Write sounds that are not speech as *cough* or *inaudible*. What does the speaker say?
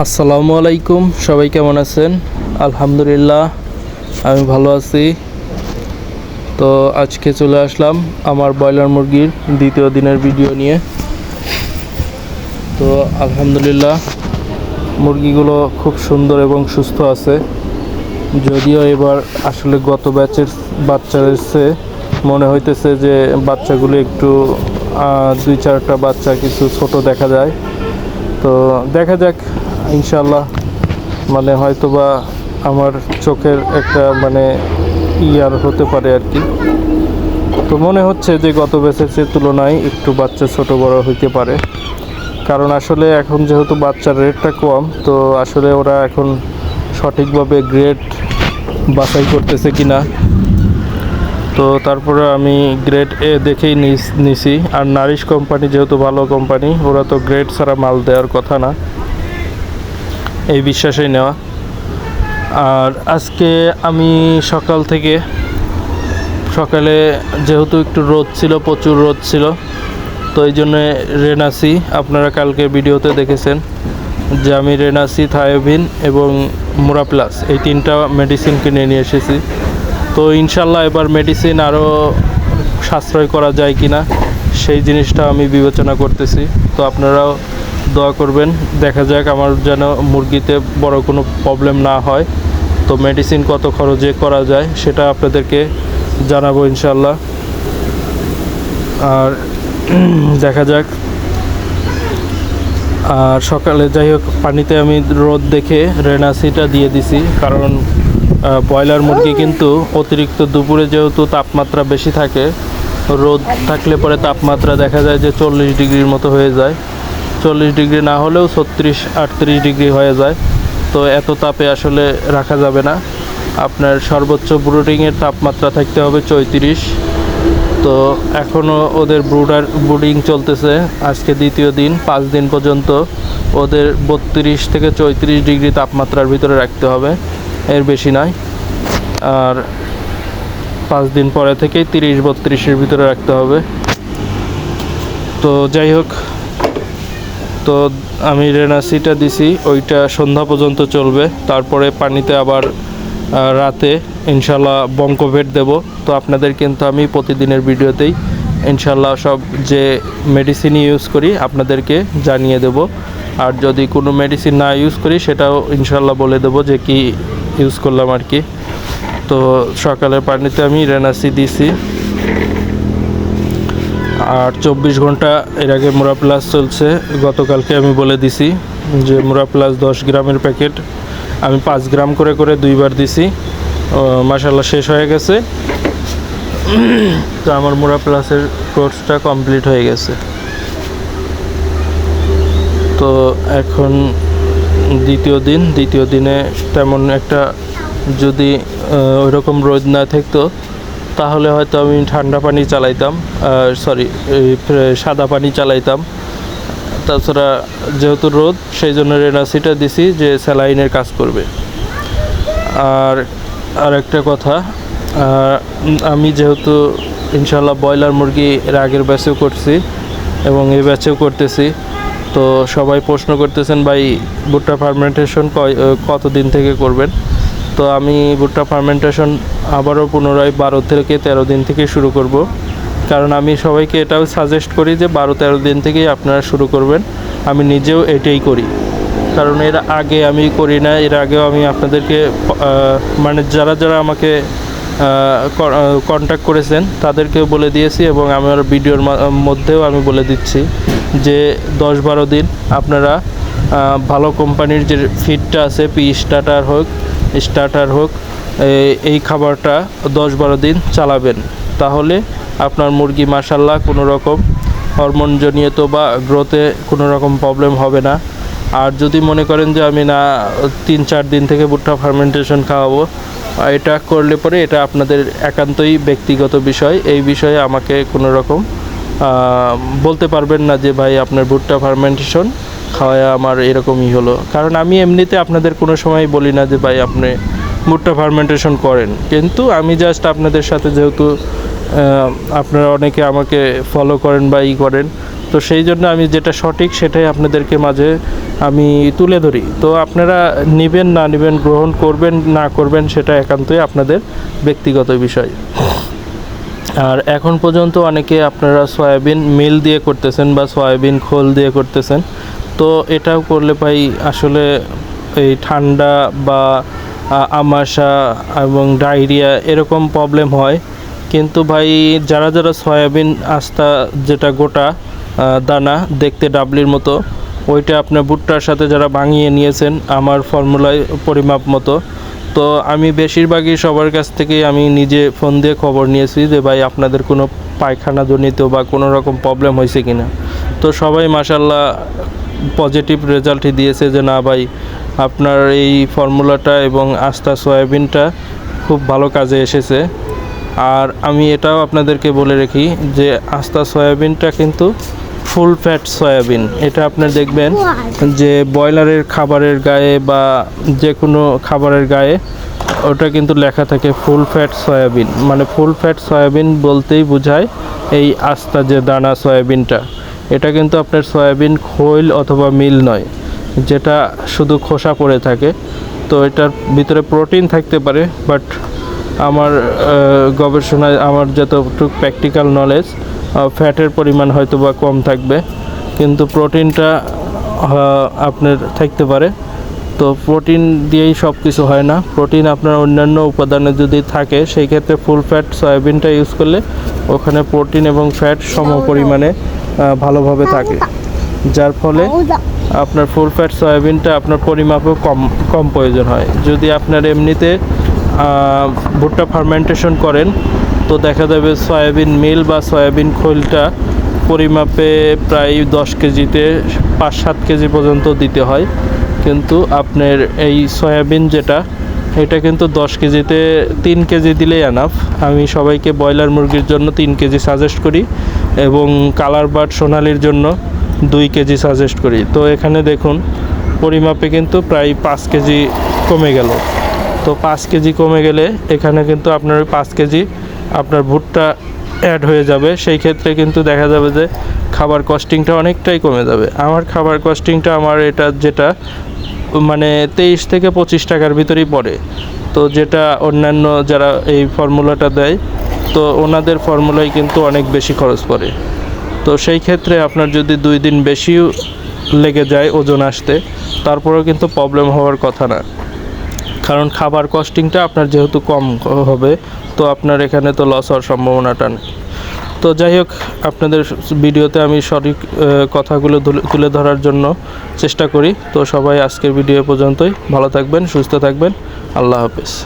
আসসালামু আলাইকুম, সবাই কেমন আছেন? আলহামদুলিল্লাহ, আমি ভালো আছি। তো আজকে চলে আসলাম আমার ব্রয়লার মুরগির দ্বিতীয় দিনের ভিডিও নিয়ে। তো আলহামদুলিল্লাহ, মুরগিগুলো খুব সুন্দর এবং সুস্থ আছে। যদিও এবার আসলে গত ব্যাচের বাচ্চা এসছে মনে হইতেছে যে বাচ্চাগুলো একটু দুই চারটা বাচ্চা কিছু ছোট দেখা যায়। তো দেখা যাক ইনশাল্লাহ মানে হয়তো বা আমার চোখের একটা মানে ইয়ার হতে পারে আর কি। তো মনে হচ্ছে যে গত ব্যাচের তুলনায় একটু বাচ্চা ছোট বড় হইতে পারে। কারণ আসলে এখন যেহেতু বাচ্চার রেটটা কম, তো আসলে ওরা এখন সঠিকভাবে গ্রেড বাছাই করতেছে কি না তো তারপরে আমি গ্রেড এ দেখেই নিছি। আর নারিশ কোম্পানি যেহেতু ভালো কোম্পানি, ওরা তো গ্রেড ছাড়া মাল দেওয়ার কথা না। এই বিশ্বাসেই নেওয়া। আর আজকে আমি সকাল থেকে, সকালে যেহেতু একটু রোদ ছিল, প্রচুর রোদ ছিল, তো এই জন্য রেনাসি আপনারা কালকে ভিডিওতে দেখেছেন যে আমি রেনাসি, থায়োভিন এবং মুরা প্লাস এই তিনটা মেডিসিন কিনে নিয়ে এসেছি। তো ইনশাল্লাহ এবার মেডিসিন আরও সাশ্রয় করা যায় কি না সেই জিনিসটা আমি বিবেচনা করতেছি। তো আপনারাও দোয়া করবেন। দেখা যাক আমার যেন মুরগিতে বড় কোনো প্রবলেম না হয়। তো মেডিসিন কত খরচে করা যায় সেটা আপনাদেরকে জানাব ইনশাল্লাহ আর *clears throat* দেখা যাক। আর সকালে যাই হোক পানিতে আমি রোদ দেখে রেনাসিটা দিয়ে দিছি। কারণ ব্রয়লার মুরগি কিন্তু অতিরিক্ত দুপুরে যেহেতু তাপমাত্রা বেশি থাকে রোদ থাকলে পরে তাপমাত্রা দেখা যায় যে চল্লিশ ডিগ্রির মতো হয়ে যায়। চল্লিশ ডিগ্রি না হলেও ছত্রিশ, আটত্রিশ ডিগ্রি হয়ে যায়। তো এত তাপে আসলে রাখা যাবে না। আপনার সর্বোচ্চ ব্রুডিংয়ের তাপমাত্রা থাকতে হবে চৌত্রিশ। তো এখনও ওদের ব্রুডার, ব্রুডিং চলতেছে আজকে দ্বিতীয় দিন, পাঁচ দিন পর্যন্ত। ওদের বত্রিশ থেকে চৌত্রিশ ডিগ্রি তাপমাত্রার ভিতরে রাখতে হবে, এর বেশি নয়। আর পাঁচ দিন পরে থেকেই তিরিশ, বত্রিশের ভিতরে রাখতে হবে। তো যাই হোক তো আমি রেনাসিটা দিছি, ওইটা সন্ধ্যা পর্যন্ত চলবে। তারপরে পানিতে আবার রাতে ইনশাল্লাহ বঙ্কভেট দেব। তো আপনাদের কিন্তু আমি প্রতিদিনের ভিডিওতেই ইনশাল্লাহ সব যে মেডিসিন ইউজ করি, আপনাদেরকে জানিয়ে দেব। আর যদি কোনো মেডিসিন না ইউজ করি, সেটাও ইনশাল্লাহ বলে দেবো যে কি ইউজ করলাম আর কি। তো সকালের পানিতে আমি রেনাসি দিছি। আর চব্বিশ ঘণ্টা এর আগে মোরা প্লাস চলছে। গতকালকে আমি বলে দিছি যে মোরা প্লাস দশ গ্রামের প্যাকেট। আমি পাঁচ গ্রাম করে করে দুইবার দিছি। মাসাল্লাহ শেষ হয়ে গেছে। তো আমার মোরা প্লাসের কোর্সটা কমপ্লিট হয়ে গেছে। তো এখন দ্বিতীয় দিন। দ্বিতীয় দিনে তেমন একটা যদি ওই রকম রোদ না থাকতো তাহলে হয়তো আমি ঠান্ডা পানি চালাইতাম সরি সাদা পানি চালাইতাম। তাছাড়া যেহেতু রোদ, সেই জন্য রেনাসিটা দিছি যে স্যালাইনের কাজ করবে। আর আর একটা কথা আমি যেহেতু ইনশাল্লাহ ব্রয়লার মুরগি এর আগের ব্যাচেও করছি এবং এই ব্যাচেও করতেছি, তো সবাই প্রশ্ন করতেছেন, ভাই, ভুট্টা ফার্মেন্টেশন কতদিন থেকে করবেন? তো আমি ভুট্টা ফার্মেন্টেশন আবারও পুনরায় বারো থেকে তেরো দিন থেকে শুরু করব। কারণ আমি সবাইকে এটাও সাজেস্ট করি যে বারো তেরো দিন থেকেই আপনারা শুরু করবেন। আমি নিজেও এটাই করি। কারণ এর আগে আমি করি না, এর আগেও আমি আপনাদেরকে মানে যারা যারা আমাকে কন্ট্যাক্ট করেছেন তাদেরকেও বলে দিয়েছি এবং আমার ভিডিওর মধ্যেও আমি বলে দিচ্ছি যে দশ বারো দিন আপনারা ভালো কোম্পানির যে ফিডটা আছে পি স্টার্টার হোক স্টার্টার হোক এই খাবারটা দশ বারো দিন চালাবেন। তাহলে আপনার মুরগি মাসাল্লাহ কোনো রকম হরমোনজনিত বা গ্রোথে কোনো রকম প্রবলেম হবে না। আর যদি মনে করেন যে আমি না তিন চার দিন থেকে ভুট্টা ফার্মেন্টেশন খাওয়াবো, এটা করলে পরে এটা আপনাদের একান্তই ব্যক্তিগত বিষয়। এই বিষয়ে আমাকে কোনো রকম বলতে পারবেন না যে ভাই আপনার ভুট্টা ফার্মেন্টেশন খাওয়ায় আমার এরকমই হলো। কারণ আমি এমনিতে আপনাদের কোনো সময় বলি না যে, ভাই, আপনি ভুট্টা ফার্মেন্টেশন করেন। কিন্তু আমি জাস্ট আপনাদের সাথে যেহেতু আপনারা অনেকে আমাকে ফলো করেন বা ই করেন, তো সেই জন্য আমি যেটা সঠিক সেটাই আপনাদেরকে মাঝে আমি তুলে ধরি। তো আপনারা নেবেন, না নেবেন, গ্রহণ করবেন, না করবেন, সেটা একান্তই আপনাদের ব্যক্তিগত বিষয়। আর এখন পর্যন্ত অনেকে আপনারা সয়াবিন মিল দিয়ে করতেছেন বা সয়াবিন খোল দিয়ে করতেছেন। তো এটাও করলে ভাই আসলে এই ঠান্ডা বা আমাশা এবং ডায়রিয়া এরকম প্রবলেম হয়। কিন্তু ভাই যারা যারা সয়াবিন, আস্তা যেটা গোটা দানা দেখতে ডাবলির মতো, ওইটা আপনার ভুট্টার সাথে যারা ভাঙিয়ে নিয়েছেন আমার ফর্মুলায় পরিমাপ মতো। তো আমি বেশিরভাগই সবার কাছ থেকেই আমি নিজে ফোন দিয়ে খবর নিয়েছি যে ভাই আপনাদের কোনো পায়খানা জনিত বা কোনো রকম প্রবলেম হয়েছে কিনা। তো সবাই মাসাল্লাহ পজিটিভ রেজাল্টই দিয়েছে যে, না ভাই, আপনার এই ফর্মুলাটা এবং আস্থা সয়াবিনটা খুব ভালো কাজে এসেছে। আর আমি এটাও আপনাদেরকে বলে রাখি যে আস্থা সয়াবিনটা কিন্তু ফুল ফ্যাট সয়াবিন। এটা আপনার দেখবেন যে, ব্রয়লারের খাবারের গায়ে বা যে কোনো খাবারের গায়ে, ওটা কিন্তু লেখা থাকে ফুল ফ্যাট সয়াবিন। মানে ফুল ফ্যাট সয়াবিন বলতেই বোঝায় এই আস্তা যে দানা সয়াবিনটা। এটা কিন্তু আপনার সয়াবিন খৈল অথবা মিল নয় যেটা শুধু খোসা পড়ে থাকে। তো এটার ভিতরে প্রোটিন থাকতে পারে বাট আমার গবেষণায় আমার যতটুকু প্র্যাকটিক্যাল নলেজ ফ্যাটের পরিমাণ হয়তো বা কম থাকবে কিন্তু প্রোটিনটা আপনার থাকতে পারে। তো প্রোটিন দিয়েই সব কিছু হয় না। প্রোটিন আপনার অন্যান্য উপাদানে যদি থাকে সেই ক্ষেত্রে ফুল ফ্যাট সয়াবিনটা ইউজ করলে ওখানে প্রোটিন এবং ফ্যাট সম পরিমাণে ভালোভাবে থাকে। যার ফলে আপনার ফুল ফ্যাট সয়াবিনটা আপনার পরিমাপেও কম কম প্রয়োজন হয়। যদি আপনার এমনিতে ভুট্টা ফার্মেন্টেশন করেন তো দেখা যাবে সয়াবিন মিল বা সয়াবিন খোলটা পরিমাপে প্রায় দশ কেজিতে পাঁচ সাত কেজি পর্যন্ত দিতে হয়। কিন্তু আপনার এই সয়াবিন যেটা এটা কিন্তু দশ কেজিতে তিন কেজি দিলেই আনাফ আমি সবাইকে ব্রয়লার মুরগির জন্য তিন কেজি সাজেস্ট করি। এবং কালার বার্ড সোনালির জন্য দুই কেজি সাজেস্ট করি। তো এখানে দেখুন, পরিমাপে কিন্তু প্রায় পাঁচ কেজি কমে গেল। তো পাঁচ কেজি কমে গেলে এখানে কিন্তু আপনার ওই পাঁচ কেজি আপনার ভুট্টা অ্যাড হয়ে যাবে। সেই ক্ষেত্রে কিন্তু দেখা যাবে যে খাবার কস্টিংটা অনেকটাই কমে যাবে। আমার খাবার কস্টিংটা আমার এটা যেটা মানে তেইশ থেকে পঁচিশ টাকার ভিতরেই পড়ে। তো যেটা অন্যান্য যারা এই ফর্মুলাটা দেয় তো ওনাদের ফর্মুলায় কিন্তু অনেক বেশি খরচ পড়ে। তো সেই ক্ষেত্রে আপনার যদি দুই দিন বেশিও লেগে যায় ওজন আসতে, তারপরেও কিন্তু প্রবলেম হওয়ার কথা না। কারণ খাবার কস্টিংটা আপনার যেহেতু কম হবে, তো আপনার এখানে তো লস হওয়ার সম্ভাবনাটা নেই। তো যাই হোক, আপনাদের ভিডিওতে আমি সঠিক কথাগুলো তুলে- ধরার জন্য চেষ্টা করি। তো সবাই আজকের ভিডিও পর্যন্তই। ভালো থাকবেন, সুস্থ থাকবেন। আল্লাহ হাফেজ।